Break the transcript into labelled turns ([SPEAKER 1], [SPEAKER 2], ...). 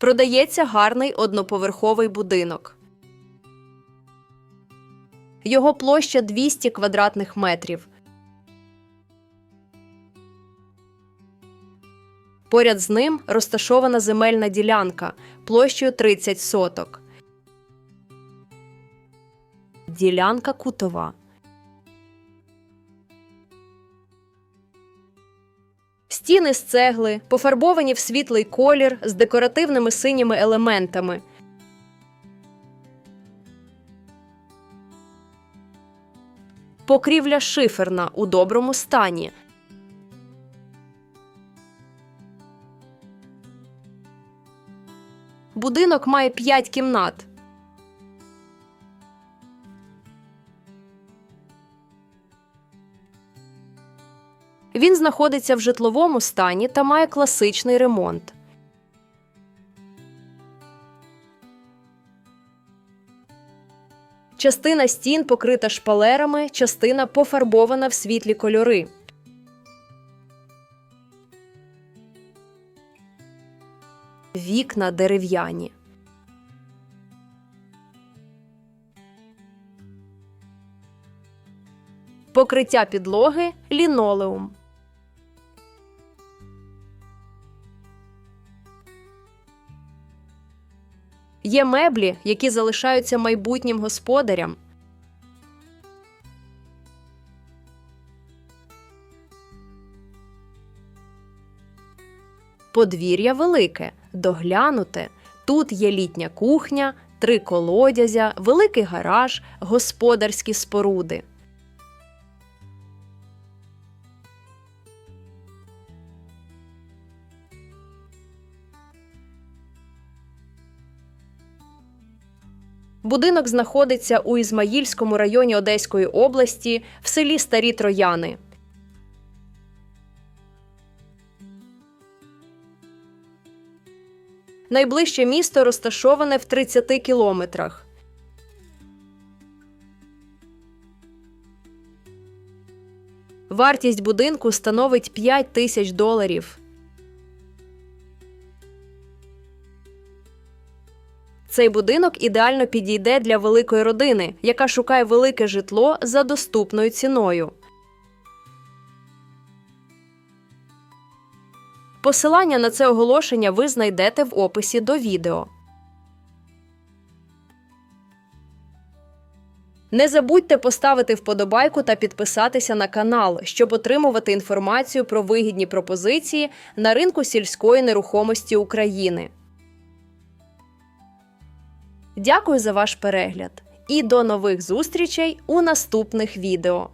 [SPEAKER 1] Продається гарний одноповерховий будинок. Його площа 200 квадратних метрів. Поряд з ним розташована земельна ділянка площею 30 соток. Ділянка кутова. Стіни з цегли, пофарбовані в світлий колір з декоративними синіми елементами. Покрівля шиферна у доброму стані. Будинок має 5 кімнат. Він знаходиться в житловому стані та має класичний ремонт. Частина стін покрита шпалерами, частина пофарбована в світлі кольори. Вікна дерев'яні. Покриття підлоги лінолеум. Є меблі, які залишаються майбутнім господарям. Подвір'я велике, доглянуте. Тут є літня кухня, три колодязя, великий гараж, господарські споруди. Будинок знаходиться у Ізмаїльському районі Одеської області в селі Старі Трояни. Найближче місто розташоване в 30 кілометрах. Вартість будинку становить 5 тисяч доларів. Цей будинок ідеально підійде для великої родини, яка шукає велике житло за доступною ціною. Посилання на це оголошення ви знайдете в описі до відео. Не забудьте поставити вподобайку та підписатися на канал, щоб отримувати інформацію про вигідні пропозиції на ринку сільської нерухомості України. Дякую за ваш перегляд і до нових зустрічей у наступних відео.